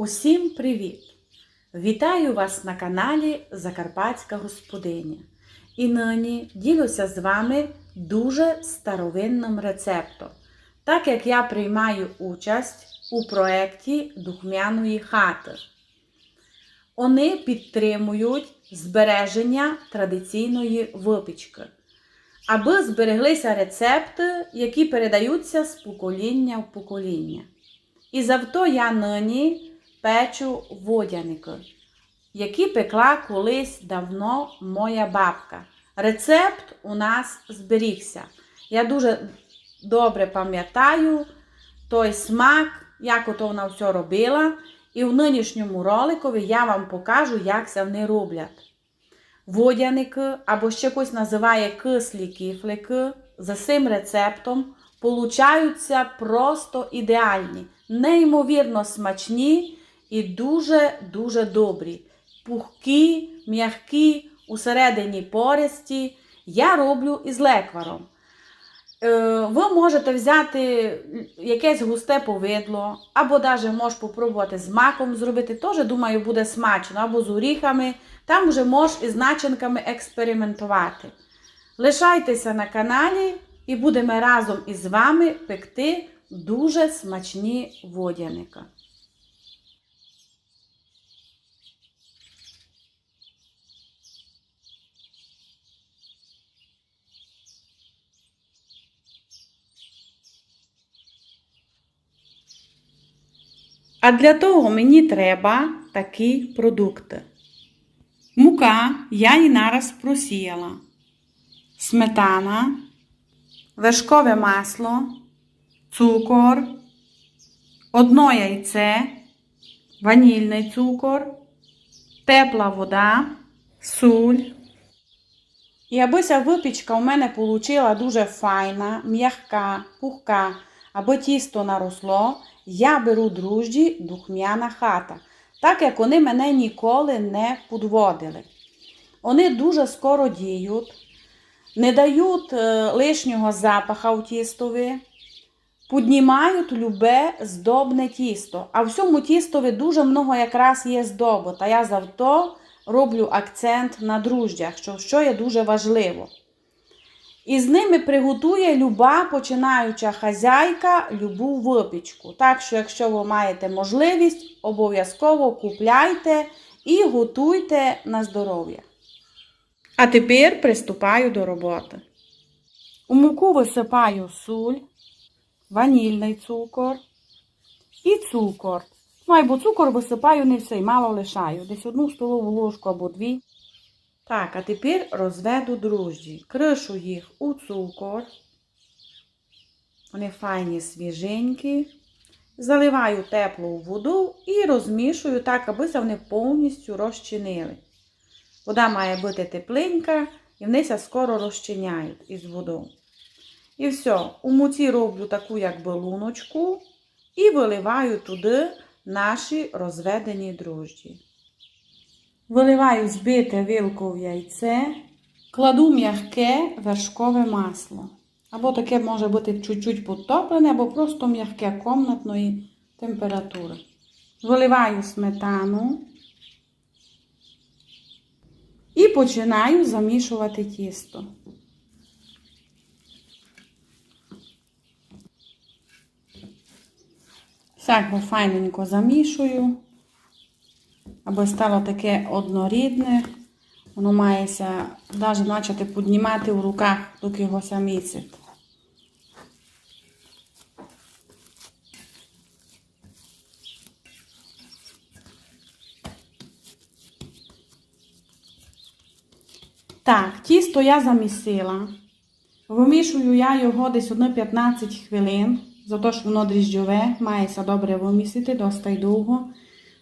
Усім привіт! Вітаю вас на каналі Закарпатська Господиня. І нині ділюся з вами дуже старовинним рецептом, так як я приймаю участь у проєкті Духмяної хати. Вони підтримують збереження традиційної випічки, аби збереглися рецепти, які передаються з покоління в покоління. І завто я нині печу водяники, які пекла колись давно моя бабка. Рецепт у нас зберігся. Я дуже добре пам'ятаю той смак, як ото вона все робила. І в нинішньому роликові я вам покажу, як це вони роблять. Водяники, або ще хтось називає кислі кіфлики, за цим рецептом получаються просто ідеальні, неймовірно смачні і дуже-дуже добрі. Пухкі, м'які, усередині пористі. Я роблю із лекваром. Е, Ви можете взяти якесь густе повидло, або навіть можеш попробувати з маком зробити. Теж, думаю, буде смачно, або з горіхами. Там вже можеш із начинками експериментувати. Лишайтеся на каналі і будемо разом із вами пекти дуже смачні водяника. А для того мені треба такі продукти. Мука я її нараз просіяла. Сметана, вершкове масло, цукор, одно яйце, ванільний цукор, тепла вода, суль. І аби ця випічка у мене вийшла дуже файна, м'яка, пухка, аби тісто наросло, я беру дружджі духмяна хата, так як вони мене ніколи не підводили. Вони дуже скоро діють, не дають е, лишнього запаха у тістові, піднімають любе здобне тісто. А в цьому тістові дуже много якраз є здобу. Та я завто роблю акцент на друждях, що є дуже важливо. І з ними приготує люба починаюча хазяйка любу випічку. Так що, якщо ви маєте можливість, обов'язково купляйте і готуйте на здоров'я. А тепер приступаю до роботи. У муку висипаю суль, ванільний цукор і цукор. Ну, або цукор висипаю не все, мало лишаю. Десь одну столову ложку або дві. Так, а тепер розведу дружджі. Кришу їх у цукор. Вони файні свіженькі. Заливаю теплу воду і розмішую так, аби вони повністю розчинили. Вода має бути тепленька і вони скоро розчиняють із водою. І все, у муці роблю таку, якби луночку, і виливаю туди наші розведені дрожджі. Виливаю збите вилку в яйце, кладу м'яке вершкове масло. Або таке може бути чуть-чуть потоплене, або просто м'яке комнатної температури. Виливаю сметану і починаю замішувати тісто. Всяко файненько замішую аби стало таке однорідне, воно мається навіть почати піднімати в руках, доки його місить. Так, тісто я замісила. Вимішую я його десь 1-15 хвилин, за те, що воно дріжджове, мається добре вимісити, досить довго.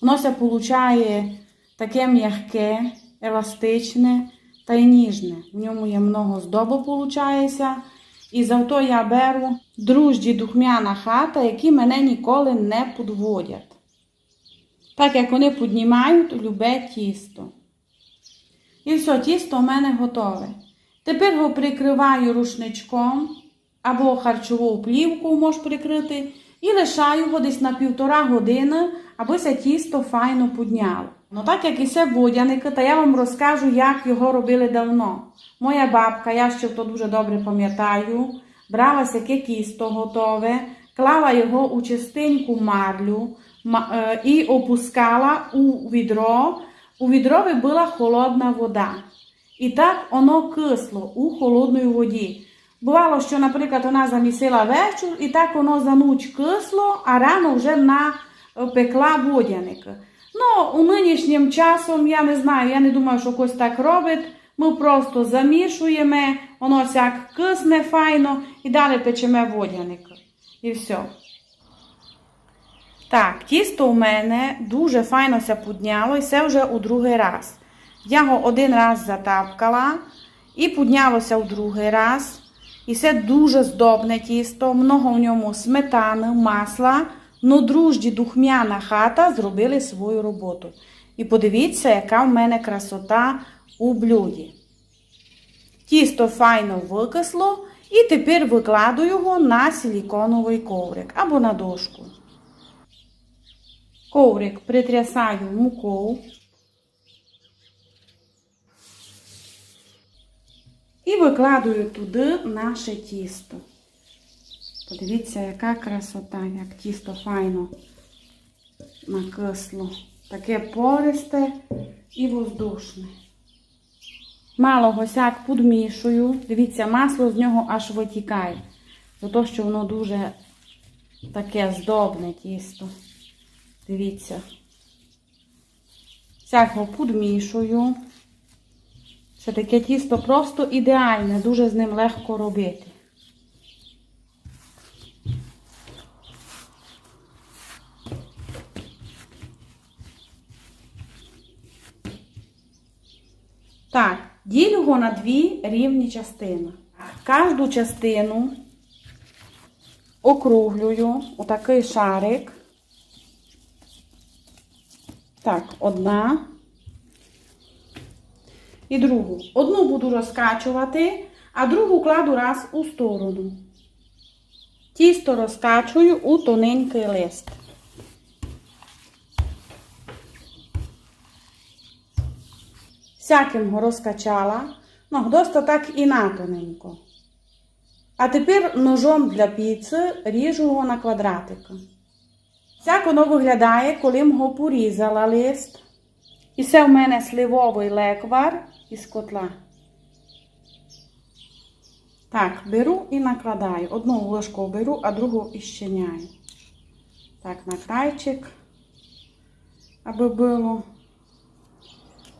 Воно се получає таке м'яке, еластичне та й ніжне. В ньому є много здобу, виходить. І завто я беру дружді духмяна хата, які мене ніколи не підводять. Так як вони піднімають любе тісто. І все, тісто у мене готове. Тепер його прикриваю рушничком або харчову плівку можеш прикрити. І лишаю його десь на півтора години, аби це тісто файно підняло. Ну так як і все водяники, то я вам розкажу, як його робили давно. Моя бабка, я ще то дуже добре пам'ятаю, брала сяке тісто готове, клала його у чистеньку марлю е, і опускала у відро. У відрові була холодна вода. І так воно кисло у холодній воді. Бувало, що, наприклад, вона замісила вечір, і так воно за ніч кисло, а рано вже напекла водяники. Ну, у нинішнім часом, я не знаю, я не думаю, що хтось так робить. Ми просто замішуємо, воно всяк кисне файно і далі печемо водяники. І все. Так, тісто у мене дуже файно ся підняло, і це вже у другий раз. Я його один раз затапкала і піднялося у другий раз. І це дуже здобне тісто, много в ньому сметани, масла. Ну, дружді, духмяна хата зробили свою роботу. І подивіться, яка в мене красота у блюді. Тісто файно викисло, і тепер викладу його на силіконовий коврик або на дошку. Коврик притрясаю мукою. І викладую туди наше тісто. Подивіться, яка красота, як тісто файно накисло. Таке пористе і воздушне. Мало госяк підмішую. Дивіться, масло з нього аж витікає. За те, що воно дуже таке здобне тісто. Дивіться. Всяко підмішую. Це таке тісто просто ідеальне, дуже з ним легко робити. Так, ділю його на дві рівні частини. Кожну частину округлюю у такий шарик. Так, одна і другу. Одну буду розкачувати, а другу кладу раз у сторону. Тісто розкачую у тоненький лист. Всяким го розкачала, ну, доста так і натоненько. А тепер ножом для піци ріжу його на квадратики. Як воно виглядає, коли його порізала лист. І це в мене сливовий леквар із котла. Так, беру і накладаю. Одну ложку беру, а другу іщеняю. Так, на крайчик, аби було.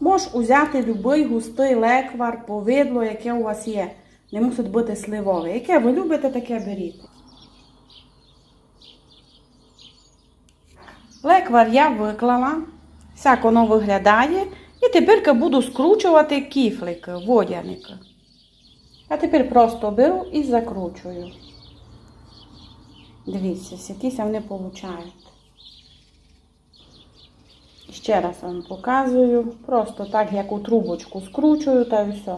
Можеш взяти будь-який густий леквар, повидло, яке у вас є. Не мусить бути сливове. Яке ви любите, таке беріть. Леквар я виклала. Всяк воно виглядає. І тепер буду скручувати кіфлики, водяники. А тепер просто беру і закручую. Дивіться, якісь вони получають. Ще раз вам показую. Просто так, як у трубочку скручую та і все.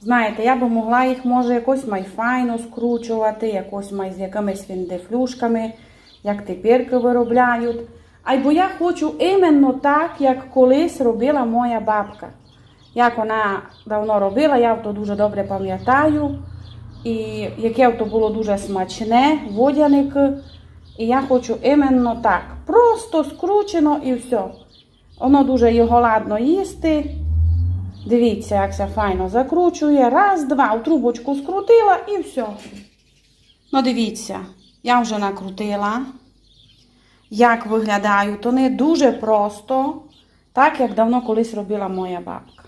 Знаєте, я би могла їх, може, якось майфайно скручувати, якось май з якимись фіндефлюшками, як тепер виробляють. А бо я хочу іменно так, як колись робила моя бабка. Як вона давно робила, я то дуже добре пам'ятаю. І яке то було дуже смачне, водяники. І я хочу іменно так. Просто скручено і все. Воно дуже його ладно їсти. Дивіться, як це файно закручує. Раз, два, у трубочку скрутила і все. Ну, дивіться, я вже накрутила. Як виглядаю, то не дуже просто, так як давно колись робила моя бабка.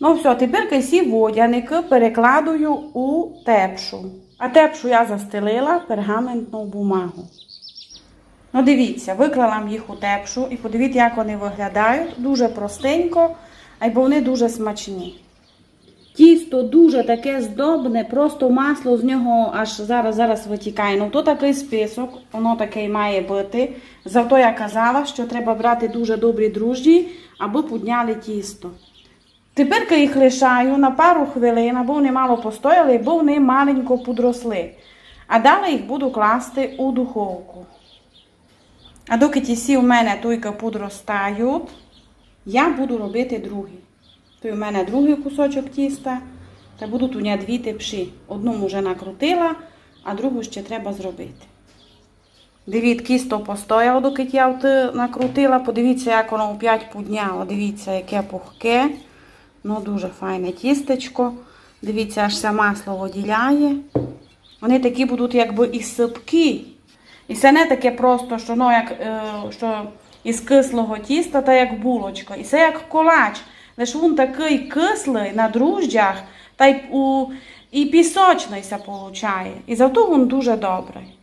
Ну, все, тепер всі водяники перекладую у тепшу. А тепшу я застелила пергаментну бумагу. Ну, дивіться, виклала їх у тепшу і подивіться, як вони виглядають. Дуже простенько, а бо вони дуже смачні. Тісто дуже таке здобне, просто масло з нього аж зараз зараз витікає. Ну, то такий список, воно таке має бути. Зато я казала, що треба брати дуже добрі дружді, аби підняли тісто. Тепер я їх лишаю на пару хвилин, або вони мало постояли, бо вони маленько подросли. А далі їх буду класти у духовку. А доки ті всі у мене тільки подростають, я буду робити другий. Той у мене другий кусочок тіста, та будуть у мене дві тепші. Одну вже накрутила, а другу ще треба зробити. Дивіться, кісто постояло, доки я накрутила. Подивіться, як воно опять підняло. Дивіться, яке пухке. Ну, дуже файне тістечко. Дивіться, аж все масло виділяє. Вони такі будуть якби і сипкі. І це не таке просто, що, ну, як, е, що із кислого тіста, та як булочка. І це як колач. Лише він такий кислий на дружджах, та й у, і пісочний се получає. І зато він дуже добрий.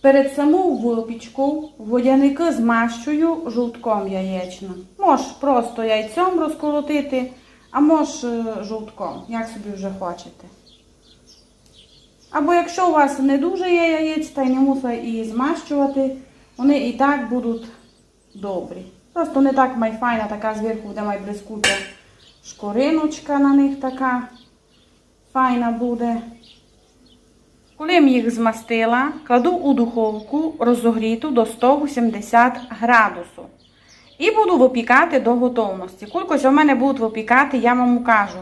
Перед саму випічку водяники змащую жовтком яєчним. Можеш просто яйцем розколотити, а можеш жовтком, як собі вже хочете. Або якщо у вас не дуже є яєць, та й не мусить і змащувати, вони і так будуть добрі. Просто не так май файна, така зверху, де май блискуча шкориночка на них така файна буде. Коли я їх змастила, кладу у духовку розогріту до 180 градусу. І буду випікати до готовності. Кількось у мене будуть випікати, я вам кажу.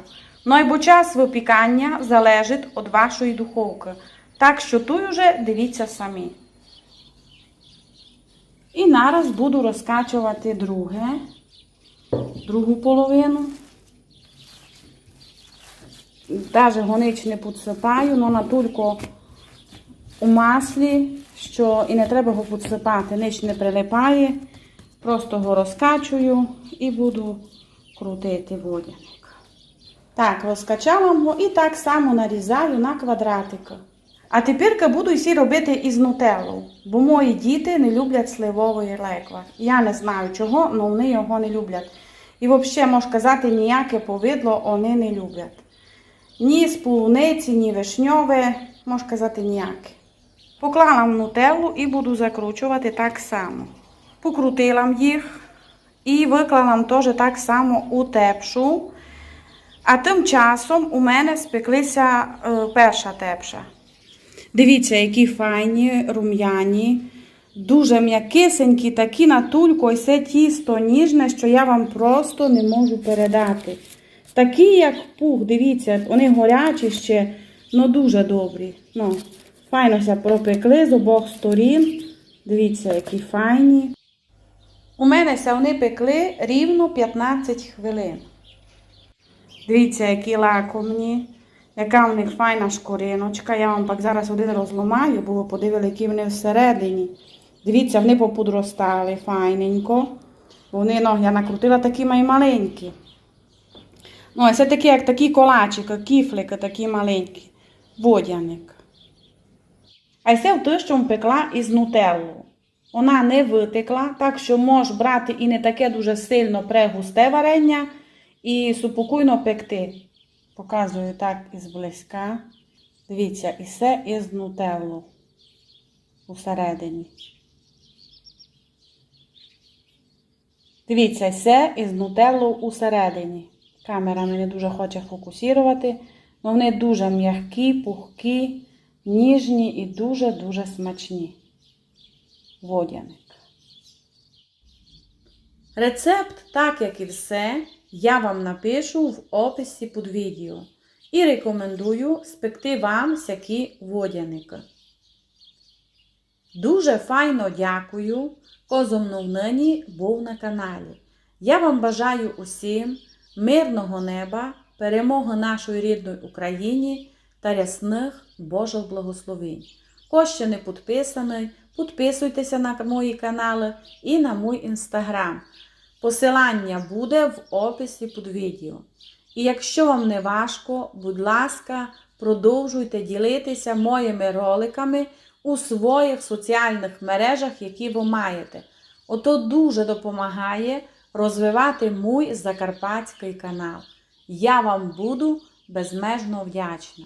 Ну, бо час випікання залежить від вашої духовки. Так що тут вже дивіться самі. І зараз буду розкачувати друге, другу половину. Даже гонич не підсипаю, але тільки у маслі, що і не треба його підсипати, ніч не прилипає. Просто його розкачую і буду крутити водяник. Так, розкачала його і так само нарізаю на квадратики. А тепер буду всі робити із нутеллою, бо мої діти не люблять сливової леква. Я не знаю чого, але вони його не люблять. І взагалі, можу казати, ніяке повидло вони не люблять. Ні з ні вишньове, можу казати, ніяке. Поклала в нутеллу і буду закручувати так само. Покрутила їх і виклала теж так само у тепшу. А тим часом у мене спеклися е, перша тепша. Дивіться, які файні, рум'яні, дуже м'якисенькі, такі на тульку, ось це тісто ніжне, що я вам просто не можу передати. Такі, як пух, дивіться, вони горячі ще, ну дуже добрі. Ну, Файнося пропекли з обох сторін. Дивіться, які файні. У мене ся вони пекли рівно 15 хвилин. Дивіться, які лакомні, яка в них файна шкориночка. Я вам так зараз один розламаю, бо ви подивили, які вони всередині. Дивіться, вони поподростали файненько. Вони, ну, я накрутила такі май маленькі. Ну, це такі, як такі колачики, кіфлики такі маленькі. Водяник. А це те, що пекла із нутеллу. Вона не витекла, так що можеш брати і не таке дуже сильно прегусте варення, і супокійно пекти. Показую так із близька. Дивіться, і все із нутеллу усередині. Дивіться, все із нутеллу усередині. Камера мене дуже хоче фокусувати. але Вони дуже м'які, пухкі, ніжні і дуже-дуже смачні. Водяник. Рецепт, так як і все, я вам напишу в описі під відео. І рекомендую спекти вам всякі водяники. Дуже файно дякую, хто зо нині був на каналі. Я вам бажаю усім мирного неба, перемоги нашої рідної Україні та рясних Божих благословень. Хто ще не підписаний, підписуйтеся на мої канали і на мій інстаграм. Посилання буде в описі під відео. І якщо вам не важко, будь ласка, продовжуйте ділитися моїми роликами у своїх соціальних мережах, які ви маєте. Ото дуже допомагає розвивати мій закарпатський канал. Я вам буду безмежно вдячна.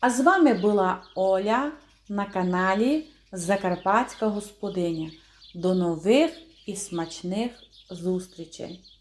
А з вами була Оля на каналі Закарпатська Господиня. До нових і смачних зустрічей!